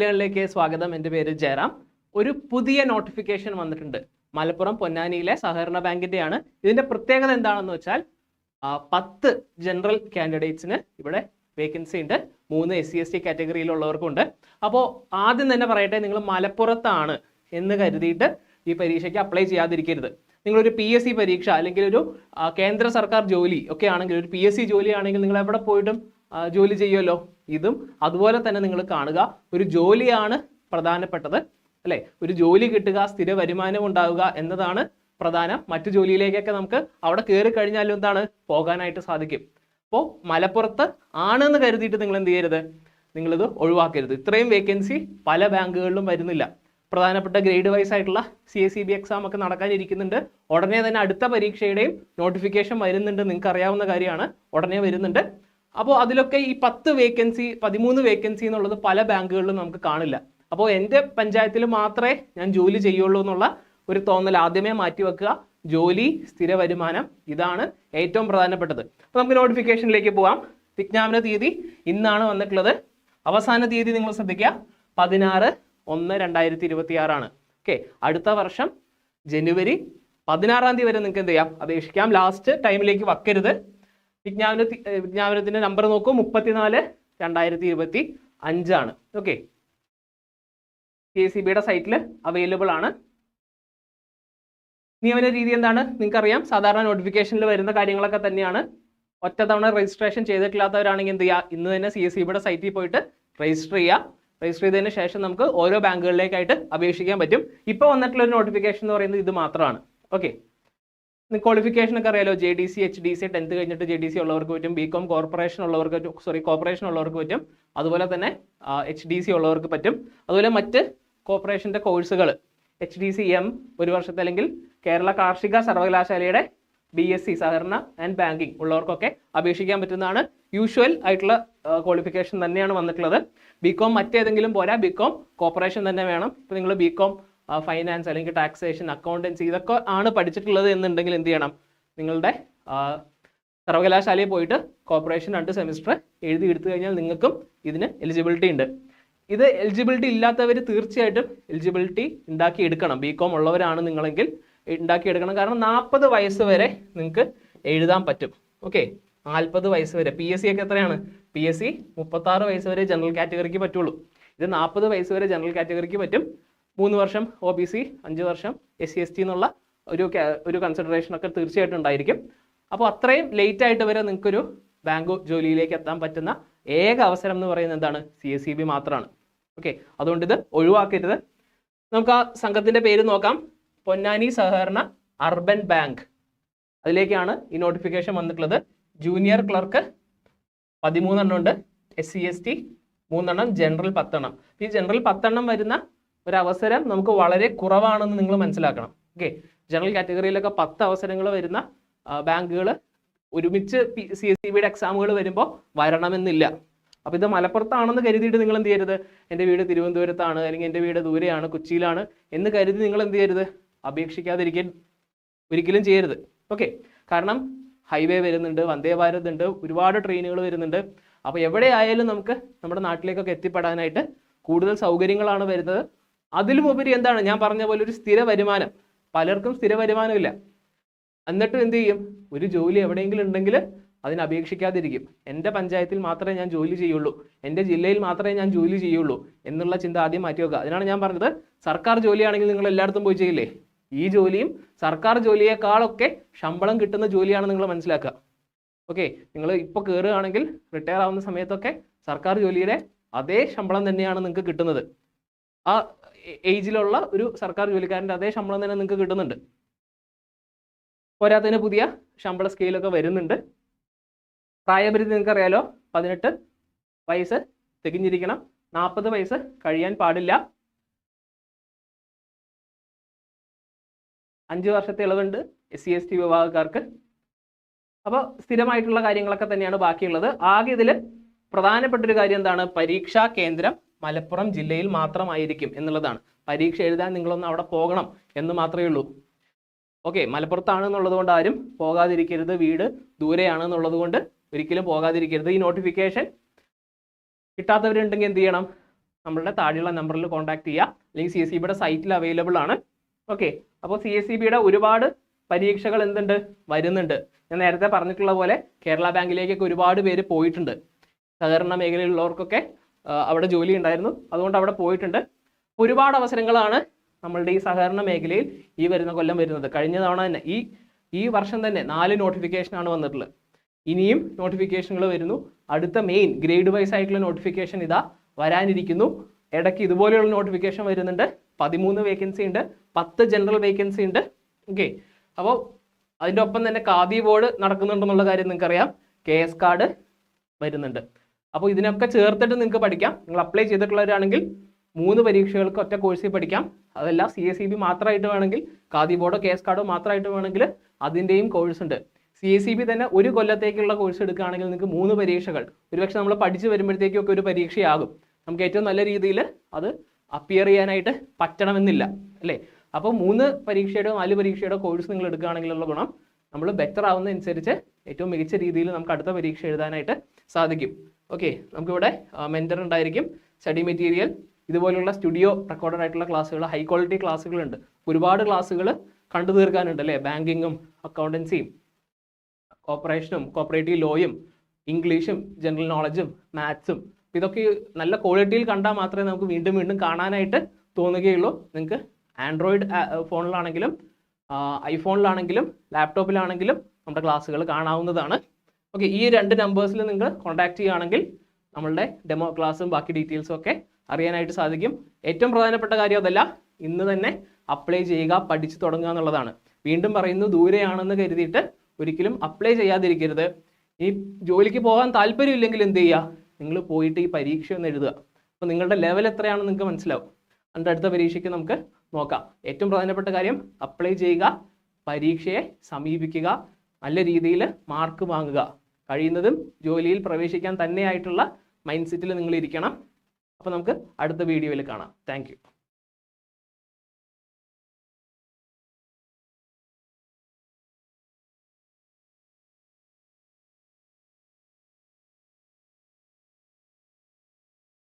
ിലേക്ക് സ്വാഗതം. എന്റെ പേര് ജയറാം. ഒരു പുതിയ നോട്ടിഫിക്കേഷൻ വന്നിട്ടുണ്ട്. മലപ്പുറം പൊന്നാനിയിലെ സഹകരണ ബാങ്കിന്റെയാണ് ഇതിന്റെ പ്രത്യേകത എന്താണെന്ന് വെച്ചാൽ പത്ത് ജനറൽ കാൻഡിഡേറ്റ്സിന് ഇവിടെ വേക്കൻസി ഉണ്ട്. മൂന്ന് എസ് സി എസ് ടി കാറ്റഗറിയിലുള്ളവർക്കുണ്ട് അപ്പോൾ ആദ്യം തന്നെ പറയട്ടെ നിങ്ങൾ മലപ്പുറത്താണ് എന്ന് കരുതിയിട്ട് ഈ പരീക്ഷയ്ക്ക് അപ്ലൈ ചെയ്യാതിരിക്കരുത്. നിങ്ങളൊരു പി എസ് സി പരീക്ഷ അല്ലെങ്കിൽ ഒരു കേന്ദ്ര സർക്കാർ ജോലി ഒക്കെ ആണെങ്കിൽ ഒരു പി എസ് സി ജോലി ആണെങ്കിൽ നിങ്ങൾ എവിടെ പോയിട്ടും ജോലി ചെയ്യുമല്ലോ? ഇതും അതുപോലെ തന്നെ നിങ്ങൾ കാണുക. ഒരു ജോലിയാണ് പ്രധാനപ്പെട്ടത് അല്ലെ? ഒരു ജോലി കിട്ടുക സ്ഥിര വരുമാനം ഉണ്ടാവുക എന്നതാണ് പ്രധാനം. മറ്റു ജോലിയിലേക്കൊക്കെ നമുക്ക് അവിടെ കയറി കഴിഞ്ഞാലും എന്താണ്? പോകാനായിട്ട് സാധിക്കും. അപ്പോൾ മലപ്പുറത്ത് ആണെന്ന് കരുതിയിട്ട് നിങ്ങൾ എന്ത് ചെയ്യരുത്? നിങ്ങളിത് ഒഴിവാക്കരുത്. ഇത്രയും വേക്കൻസി പല ബാങ്കുകളിലും വരുന്നില്ല. പ്രധാനപ്പെട്ട ഗ്രേഡ് വൈസ് ആയിട്ടുള്ള C S C B exam ഒക്കെ നടക്കാനിരിക്കുന്നുണ്ട്. ഉടനെ തന്നെ അടുത്ത പരീക്ഷയുടെയും നോട്ടിഫിക്കേഷൻ വരുന്നുണ്ട്. നിങ്ങൾക്ക് അറിയാവുന്ന കാര്യമാണ്. ഉടനെ വരുന്നുണ്ട്. അപ്പോൾ അതിലൊക്കെ ഈ പത്ത് വേക്കൻസി പതിമൂന്ന് വേക്കൻസി എന്നുള്ളത് പല ബാങ്കുകളിലും നമുക്ക് കാണില്ല. അപ്പോൾ എന്റെ പഞ്ചായത്തിൽ മാത്രമേ ഞാൻ ജോലി ചെയ്യുള്ളൂ എന്നുള്ള ഒരു തോന്നൽ ആദ്യമേ മാറ്റി വെക്കുക. ജോലി സ്ഥിര വരുമാനം ഇതാണ് ഏറ്റവും പ്രധാനപ്പെട്ടത്. അപ്പോൾ നമുക്ക് നോട്ടിഫിക്കേഷനിലേക്ക് പോകാം വിജ്ഞാപന തീയതി ഇന്നാണ് വന്നിട്ടുള്ളത്. അവസാന തീയതി നിങ്ങൾ ശ്രദ്ധിക്കുക. പതിനാറ് ഒന്ന് രണ്ടായിരത്തി ഇരുപത്തി ആറാണ് ഓക്കെ അടുത്ത വർഷം ജനുവരി പതിനാറാം തീയതി വരെ നിങ്ങൾക്ക് എന്ത് ചെയ്യാം? അപേക്ഷിക്കാം. ലാസ്റ്റ് ടൈമിലേക്ക് വക്കരുത്. വിജ്ഞാപന വിജ്ഞാപനത്തിന്റെ നമ്പർ നോക്കൂ. മുപ്പത്തിനാല് രണ്ടായിരത്തി ഇരുപത്തി അഞ്ചാണ് ഓക്കെ കെ സി ബിയുടെ സൈറ്റിൽ അവൈലബിൾ ആണ്. നിയമന രീതി എന്താണ്? നിങ്ങൾക്കറിയാം. സാധാരണ നോട്ടിഫിക്കേഷനിൽ വരുന്ന കാര്യങ്ങളൊക്കെ തന്നെയാണ്. ഒറ്റ തവണ രജിസ്ട്രേഷൻ ചെയ്തിട്ടില്ലാത്തവരാണെങ്കിൽ എന്ത് ചെയ്യുക ഇന്ന് തന്നെ സി എസ് സി ബിയുടെ സൈറ്റിൽ പോയിട്ട് രജിസ്റ്റർ ചെയ്യുക രജിസ്റ്റർ ചെയ്തതിന് ശേഷം നമുക്ക് ഓരോ ബാങ്കുകളിലേക്കായിട്ട് അപേക്ഷിക്കാൻ പറ്റും. ഇപ്പോൾ വന്നിട്ടുള്ള ഒരു നോട്ടിഫിക്കേഷൻ എന്ന് പറയുന്നത് ഇത് മാത്രമാണ്. ഓക്കെ ക്വാളിഫിക്കേഷൻ ഒക്കെ അറിയാലോ? J D C H D C tenth കഴിഞ്ഞിട്ട് ജെ ഡി സി ഉള്ളവർക്ക് പറ്റും. ബി കോം കോർപ്പറേഷൻ ഉള്ളവർക്ക് സോറി കോർപ്പറേഷൻ ഉള്ളവർക്ക് പറ്റും. അതുപോലെ തന്നെ എച്ച് ഡി സി ഉള്ളവർക്ക് പറ്റും. അതുപോലെ മറ്റ് കോർപ്പറേഷന്റെ കോഴ്സുകൾ എച്ച് ഡി സി എം ഒരു വർഷത്തെ അല്ലെങ്കിൽ കേരള കാർഷിക സർവകലാശാലയുടെ ബി എസ് സി സഹകരണ ആൻഡ് ബാങ്കിങ് ഉള്ളവർക്കൊക്കെ അപേക്ഷിക്കാൻ പറ്റുന്നതാണ്. യൂഷ്വൽ ആയിട്ടുള്ള ക്വാളിഫിക്കേഷൻ തന്നെയാണ് വന്നിട്ടുള്ളത്. ബി കോം മറ്റേതെങ്കിലും പോരാ. ബി കോം കോർപ്പറേഷൻ തന്നെ വേണം. ഇപ്പോൾ നിങ്ങൾ ബി കോം ഫൈനാൻസ് അല്ലെങ്കിൽ ടാക്സേഷൻ അക്കൗണ്ടൻസി ഇതൊക്കെ ആണ് പഠിച്ചിട്ടുള്ളത് എന്നുണ്ടെങ്കിൽ എന്ത് ചെയ്യണം? നിങ്ങളുടെ സർവകലാശാലയിൽ പോയിട്ട് കോർപ്പറേഷൻ രണ്ട് സെമിസ്റ്റർ എഴുതി എടുത്തു കഴിഞ്ഞാൽ നിങ്ങൾക്കും ഇതിന് എലിജിബിലിറ്റി ഉണ്ട്. ഇത് എലിജിബിലിറ്റി ഇല്ലാത്തവർ തീർച്ചയായിട്ടും എലിജിബിലിറ്റി ഉണ്ടാക്കി എടുക്കണം ബി കോം ഉള്ളവരാണ് നിങ്ങളെങ്കിൽ ഉണ്ടാക്കി എടുക്കണം കാരണം നാൽപ്പത് വയസ്സ് വരെ നിങ്ങൾക്ക് എഴുതാൻ പറ്റും. ഓക്കെ നാൽപ്പത് വയസ്സ് വരെ. പി എസ് സി ഒക്കെ എത്രയാണ്? പി എസ് സി മുപ്പത്താറ് വയസ്സ് വരെ ജനറൽ കാറ്റഗറിക്ക് പറ്റുള്ളൂ. ഇത് നാൽപ്പത് വയസ്സ് വരെ ജനറൽ കാറ്റഗറിക്ക് പറ്റും. മൂന്ന് വർഷം ഒ ബി സി അഞ്ച് വർഷം എസ് സി എസ് ടി എന്നുള്ള ഒരു ഒരു കൺസിഡറേഷൻ ഒക്കെ തീർച്ചയായിട്ടും ഉണ്ടായിരിക്കും. അപ്പോൾ അത്രയും ലേറ്റ് ആയിട്ട് വരെ നിങ്ങൾക്കൊരു ബാങ്ക് ജോലിയിലേക്ക് എത്താൻ പറ്റുന്ന ഏക അവസരം എന്ന് പറയുന്നത് എന്താണ്? സി എസ് സി ബി മാത്രമാണ്. ഓക്കെ അതുകൊണ്ട് ഇത് ഒഴിവാക്കരുത്. നമുക്ക് ആ സംഘത്തിന്റെ പേര് നോക്കാം. പൊന്നാനി സഹകരണ അർബൻ ബാങ്ക്. അതിലേക്കാണ് ഈ നോട്ടിഫിക്കേഷൻ വന്നിട്ടുള്ളത്. ജൂനിയർ ക്ലർക്ക് പതിമൂന്നെണ്ണം ഉണ്ട്. എസ് സി എസ് ടി മൂന്നെണ്ണം ജനറൽ പത്തെണ്ണം. ഈ ജനറൽ പത്തെണ്ണം വരുന്ന ഒരു അവസരം നമുക്ക് വളരെ കുറവാണെന്ന് നിങ്ങൾ മനസ്സിലാക്കണം. ഓക്കെ ജനറൽ കാറ്റഗറിയിലൊക്കെ പത്ത് അവസരങ്ങൾ വരുന്ന ബാങ്കുകൾ ഒരുമിച്ച് സി എസ് സി ബിയുടെ എക്സാമുകൾ വരുമ്പോൾ വരണമെന്നില്ല. അപ്പോൾ ഇത് മലപ്പുറത്താണെന്ന് കരുതിയിട്ട് നിങ്ങൾ എന്ത് ചെയ്യരുത്? എന്റെ വീട് തിരുവനന്തപുരത്താണ് അല്ലെങ്കിൽ എന്റെ വീട് ദൂരെയാണ് കൊച്ചിയിലാണ് എന്ന് കരുതി നിങ്ങൾ എന്ത് ചെയ്യരുത്? അപേക്ഷിക്കാതിരിക്കാൻ ഒരിക്കലും ചെയ്യരുത്. ഓക്കെ കാരണം ഹൈവേ വരുന്നുണ്ട് വന്ദേ ഭാരത് ഉണ്ട് ഒരുപാട് ട്രെയിനുകൾ വരുന്നുണ്ട്. അപ്പോൾ എവിടെ ആയാലും നമുക്ക് നമ്മുടെ നാട്ടിലേക്കൊക്കെ എത്തിപ്പെടാനായിട്ട് കൂടുതൽ സൗകര്യങ്ങളാണ് വരുന്നത്. അതിലുമുപരി എന്താണ്? ഞാൻ പറഞ്ഞ പോലെ ഒരു സ്ഥിര വരുമാനം. പലർക്കും സ്ഥിര വരുമാനമില്ല. എന്നിട്ടും എന്ത് ചെയ്യും? ഒരു ജോലി എവിടെയെങ്കിലും ഉണ്ടെങ്കിൽ അതിന് അപേക്ഷിക്കാതിരിക്കും. എന്റെ പഞ്ചായത്തിൽ മാത്രമേ ഞാൻ ജോലി ചെയ്യുള്ളൂ. എന്റെ ജില്ലയിൽ മാത്രമേ ഞാൻ ജോലി ചെയ്യുള്ളൂ എന്നുള്ള ചിന്ത ആദ്യം മാറ്റി വെക്കുക. അതിനാണ് ഞാൻ പറഞ്ഞത് സർക്കാർ ജോലിയാണെങ്കിൽ നിങ്ങൾ എല്ലായിടത്തും പോയി ചെയ്യില്ലേ? ഈ ജോലിയും സർക്കാർ ജോലിയേക്കാളൊക്കെ ശമ്പളം കിട്ടുന്ന ജോലിയാണ് നിങ്ങൾ മനസ്സിലാക്കുക. ഓക്കെ നിങ്ങൾ ഇപ്പോൾ കയറുകയാണെങ്കിൽ റിട്ടയർ ആവുന്ന സമയത്തൊക്കെ സർക്കാർ ജോലിയുടെ അതേ ശമ്പളം തന്നെയാണ് നിങ്ങൾക്ക് കിട്ടുന്നത്. ആ ഏജിലുള്ള ഒരു സർക്കാർ ജോലിക്കാരന്റെ അതേ ശമ്പളം തന്നെ നിങ്ങൾക്ക് കിട്ടുന്നുണ്ട്. പോരാത്തതിന് പുതിയ ശമ്പള സ്കെയിലൊക്കെ വരുന്നുണ്ട്. പ്രായപരിധി നിങ്ങൾക്ക് അറിയാലോ പതിനെട്ട് വയസ്സ് തികഞ്ഞിരിക്കണം. നാൽപ്പത് വയസ്സ് കഴിയാൻ പാടില്ല. അഞ്ച് വർഷത്തെ ഇളവുണ്ട് എസ് സി എസ് ടി വിഭാഗക്കാർക്ക്. അപ്പോൾ സ്ഥിരമായിട്ടുള്ള കാര്യങ്ങളൊക്കെ തന്നെയാണ് ബാക്കിയുള്ളത്. ആകെ ഇതിൽ പ്രധാനപ്പെട്ട ഒരു കാര്യം എന്താണ്? പരീക്ഷാ കേന്ദ്രം മലപ്പുറം ജില്ലയിൽ മാത്രമായിരിക്കും എന്നുള്ളതാണ്. പരീക്ഷ എഴുതാൻ നിങ്ങളൊന്ന് അവിടെ പോകണം എന്ന് മാത്രമേ ഉള്ളൂ. ഓക്കെ മലപ്പുറത്താണ് എന്നുള്ളത് കൊണ്ട് ആരും പോകാതിരിക്കരുത്. വീട് ദൂരെയാണ് എന്നുള്ളത് കൊണ്ട് ഒരിക്കലും പോകാതിരിക്കരുത്. ഈ നോട്ടിഫിക്കേഷൻ കിട്ടാത്തവരുണ്ടെങ്കിൽ എന്ത് ചെയ്യണം? നമ്മളുടെ താഴെയുള്ള നമ്പറിൽ കോൺടാക്ട് ചെയ്യുക. അല്ലെങ്കിൽ സി എസ് ബിയുടെ സൈറ്റിൽ അവൈലബിൾ ആണ്. ഓക്കെ അപ്പോൾ സി എസ് ബിയുടെ ഒരുപാട് പരീക്ഷകൾ എന്തുണ്ട്? വരുന്നുണ്ട്. ഞാൻ നേരത്തെ പറഞ്ഞിട്ടുള്ള പോലെ കേരള ബാങ്കിലേക്കൊക്കെ ഒരുപാട് പേര് പോയിട്ടുണ്ട്. സഹകരണ മേഖലയിലുള്ളവർക്കൊക്കെ അവിടെ ജോലി ഉണ്ടായിരുന്നു. അതുകൊണ്ട് അവിടെ പോയിട്ടുണ്ട്. ഒരുപാട് അവസരങ്ങളാണ് നമ്മളുടെ ഈ സഹകരണ മേഖലയിൽ ഈ വരുന്ന കൊല്ലം വരുന്നത്. കഴിഞ്ഞ തവണ തന്നെ ഈ ഈ വർഷം തന്നെ നാല് നോട്ടിഫിക്കേഷനാണ് വന്നിട്ടുള്ളത്. ഇനിയും നോട്ടിഫിക്കേഷനുകൾ വരുന്നു. അടുത്ത മെയിൻ ഗ്രേഡ് വൈസ് ആയിട്ടുള്ള നോട്ടിഫിക്കേഷൻ ഇതാ വരാനിരിക്കുന്നു. ഇടയ്ക്ക് ഇതുപോലെയുള്ള നോട്ടിഫിക്കേഷൻ വരുന്നുണ്ട്. പതിമൂന്ന് വേക്കൻസി ഉണ്ട്. പത്ത് ജനറൽ വേക്കൻസി ഉണ്ട്. ഓക്കെ അപ്പോൾ അതിന്റെ ഒപ്പം തന്നെ കാതി ബോർഡ് നടക്കുന്നുണ്ടെന്നുള്ള കാര്യം നിങ്ങൾക്കറിയാം. കെ എസ് കാർഡ് വരുന്നുണ്ട്. അപ്പോൾ ഇതിനൊക്കെ ചേർത്തിട്ട് നിങ്ങൾക്ക് പഠിക്കാം. നിങ്ങൾ അപ്ലൈ ചെയ്തിട്ടുള്ളവരാണെങ്കിൽ മൂന്ന് പരീക്ഷകൾക്ക് ഒറ്റ കോഴ്സിൽ പഠിക്കാം. അതല്ല സി എസ് സി ബി മാത്രമായിട്ട് വേണമെങ്കിൽ ഖാദി ബോർഡോ കേസ് കാർഡോ മാത്രമായിട്ട് വേണമെങ്കിൽ അതിന്റെയും കോഴ്സ് ഉണ്ട്. സി എസ് സി ബി തന്നെ ഒരു കൊല്ലത്തേക്കുള്ള കോഴ്സ് എടുക്കുകയാണെങ്കിൽ നിങ്ങൾക്ക് മൂന്ന് പരീക്ഷകൾ. ഒരുപക്ഷെ നമ്മൾ പഠിച്ച് വരുമ്പോഴത്തേക്കൊക്കെ ഒരു പരീക്ഷയാകും. നമുക്ക് ഏറ്റവും നല്ല രീതിയിൽ അത് അപ്പിയർ ചെയ്യാനായിട്ട് പറ്റണമെന്നില്ല അല്ലേ? അപ്പോൾ മൂന്ന് പരീക്ഷയുടെ നാല് പരീക്ഷയുടെ കോഴ്സ് നിങ്ങൾ എടുക്കുകയാണെങ്കിലുള്ള ഗുണം നമ്മൾ ബെറ്റർ ആവുന്നതനുസരിച്ച് ഏറ്റവും മികച്ച രീതിയിൽ നമുക്ക് അടുത്ത പരീക്ഷ എഴുതാനായിട്ട് സാധിക്കും. ഓക്കെ നമുക്കിവിടെ മെന്റർ ഉണ്ടായിരിക്കും. സ്റ്റഡി മെറ്റീരിയൽ ഇതുപോലുള്ള സ്റ്റുഡിയോ റെക്കോർഡഡ് ആയിട്ടുള്ള ക്ലാസ്സുകൾ ഹൈ ക്വാളിറ്റി ക്ലാസ്സുകളുണ്ട്. ഒരുപാട് ക്ലാസ്സുകൾ കണ്ടു തീർക്കാനുണ്ട് അല്ലേ? ബാങ്കിങ്ങും അക്കൗണ്ടൻസിയും കോപ്പറേഷനും കോപ്പറേറ്റീവ് ലോയും ഇംഗ്ലീഷും ജനറൽ നോളജും മാത്സും ഇതൊക്കെ നല്ല ക്വാളിറ്റിയിൽ കണ്ടാൽ മാത്രമേ നമുക്ക് വീണ്ടും വീണ്ടും കാണാനായിട്ട് തോന്നുകയുള്ളൂ. നിങ്ങൾക്ക് ആൻഡ്രോയിഡ് ഫോണിലാണെങ്കിലും ഐഫോണിലാണെങ്കിലും ലാപ്ടോപ്പിലാണെങ്കിലും നമ്മുടെ ക്ലാസ്സുകൾ കാണാവുന്നതാണ്. ഓക്കെ ഈ രണ്ട് നമ്പേഴ്സിൽ നിങ്ങൾ കോൺടാക്ട് ചെയ്യുകയാണെങ്കിൽ നമ്മളുടെ ഡെമോ ക്ലാസ്സും ബാക്കി ഡീറ്റെയിൽസും ഒക്കെ അറിയാനായിട്ട് സാധിക്കും. ഏറ്റവും പ്രധാനപ്പെട്ട കാര്യം അതല്ല ഇന്ന് തന്നെ അപ്ലൈ ചെയ്യുക പഠിച്ചു തുടങ്ങുക എന്നുള്ളതാണ്. വീണ്ടും പറയുന്നു ദൂരെയാണെന്ന് കരുതിയിട്ട് ഒരിക്കലും അപ്ലൈ ചെയ്യാതിരിക്കരുത്. ഈ ജോലിക്ക് പോകാൻ താല്പര്യമില്ലെങ്കിൽ എന്ത് ചെയ്യുക നിങ്ങൾ പോയിട്ട് ഈ പരീക്ഷ ഒന്ന് എഴുതുക. അപ്പോൾ നിങ്ങളുടെ ലെവൽ എത്രയാണെന്ന് നിങ്ങൾക്ക് മനസ്സിലാവും. അതിന്റെ അടുത്ത പരീക്ഷയ്ക്ക് നമുക്ക് നോക്കാം. ഏറ്റവും പ്രധാനപ്പെട്ട കാര്യം അപ്ലൈ ചെയ്യുക പരീക്ഷയെ സമീപിക്കുക നല്ല രീതിയിൽ മാർക്ക് വാങ്ങുക. കഴിയുന്നതും ജോലിയിൽ പ്രവേശിക്കാൻ തന്നെയായിട്ടുള്ള മൈൻഡ് സെറ്റിൽ നിങ്ങൾ ഇരിക്കണം അപ്പോൾ നമുക്ക് അടുത്ത വീഡിയോയിൽ കാണാം. താങ്ക്